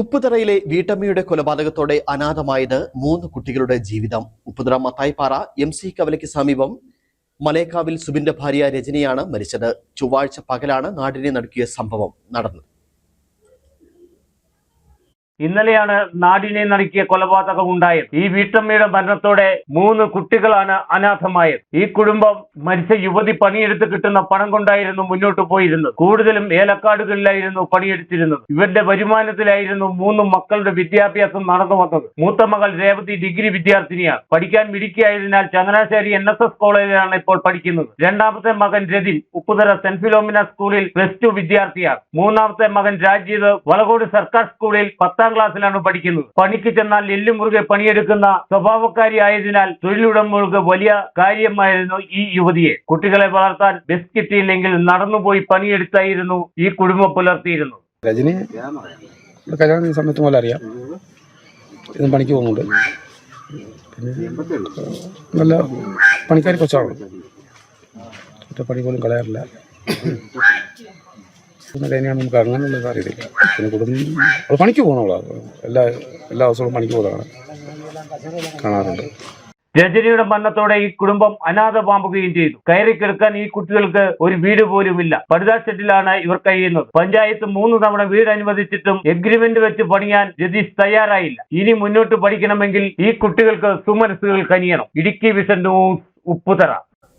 ഉപ്പുതറയിലെ വീട്ടമ്മയുടെ കൊലപാതകത്തോടെ അനാഥമായത് മൂന്ന് കുട്ടികളുടെ ജീവിതം. ഉപ്പുതറ മത്തായിപ്പാറ എം സി കവലയ്ക്ക് സമീപം മലേക്കാവിൽ സുബിന്റെ ഭാര്യ രജനിയാണ് മരിച്ചത്. ചൊവ്വാഴ്ച പകലാണ് നാടിനെ നടക്കിയ സംഭവം നടന്നത്. ഇന്നലെയാണ് നാടിനെ നടുക്കിയ കൊലപാതകം ഉണ്ടായത്. ഈ വീട്ടമ്മയുടെ മരണത്തോടെ മൂന്ന് കുട്ടികളാണ് അനാഥമായത്. ഈ കുടുംബം മരിച്ച യുവതി പണിയെടുത്ത് കിട്ടുന്ന പണം കൊണ്ടായിരുന്നു മുന്നോട്ട് പോയിരുന്നത്. കൂടുതലും ഏലക്കാടുകളിലായിരുന്നു പണിയെടുത്തിരുന്നത്. ഇവരുടെ വരുമാനത്തിലായിരുന്നു മൂന്ന് മക്കളുടെ വിദ്യാഭ്യാസം നടന്നു വന്നത്. മൂത്ത മകൾ രേവതി ഡിഗ്രി വിദ്യാർത്ഥിനിയാണ്. പഠിക്കാൻ മിടുക്കിയായതിനാൽ ചങ്ങനാശ്ശേരി എൻ എസ് എസ് കോളേജിലാണ് ഇപ്പോൾ പഠിക്കുന്നത്. രണ്ടാമത്തെ മകൻ രതിൻ ഉപ്പുതറ സെന്റ് ഫിലോമിന സ്കൂളിൽ പ്ലസ് ടു വിദ്യാർത്ഥിയാണ്. മൂന്നാമത്തെ മകൻ രാജീവ് വളകോട് സർക്കാർ സ്കൂളിൽ പത്താം ക്ലാസ്സിലാണ് പഠിക്കുന്നത്. പണിക്ക് ചെന്നാൽ എല്ലും മുറുകെ പണിയെടുക്കുന്ന സ്വഭാവക്കാരിയായതിനാൽ തൊഴിലുടമകൾക്ക് വലിയ കാര്യമായിരുന്നു ഈ യുവതിയെ. കുട്ടികളെ വളർത്താൻ ബസ് കിട്ടിയില്ലെങ്കിൽ നടന്നുപോയി പണിയെടുത്തായിരുന്നു ഈ കുടുംബം പുലർത്തിയിരുന്നത്. രജനി സമയത്ത് പോലെ അറിയാം. ഇതും പണിക്ക് പോകുന്നുണ്ട്. നല്ല പണിക്കാരി കൊച്ചാണ്. പണി പോലും കളയാറില്ല. കഴിഞ്ഞാൽ നമുക്ക് അങ്ങനെയുള്ള അറിയത്തില്ല പിന്നെ കുടുംബം അത് പണിക്ക് പോകുന്നവളാണ് എല്ലാ എല്ലാ ദിവസവും പണിക്ക് പോകുന്നതാണ് കാണാറുണ്ട്. രജനിയുടെ മരണത്തോടെ ഈ കുടുംബം അനാഥ പാമ്പുകയും ചെയ്തു. കയറി കിടക്കാൻ ഈ കുട്ടികൾക്ക് ഒരു വീട് ഇല്ല പടുതാ ഷെഡിലാണ് ഇവർ കഴിയുന്നത്. പഞ്ചായത്ത് മൂന്ന് തവണ വീട് അനുവദിച്ചിട്ടും എഗ്രിമെന്റ് വെച്ച് പണിയാൻ രതീഷ് തയ്യാറായില്ല. ഇനി മുന്നോട്ട് പഠിക്കണമെങ്കിൽ ഈ കുട്ടികൾക്ക് സുമനസ്സുകൾ കനിയണം. Idukki Vision News Upputhara.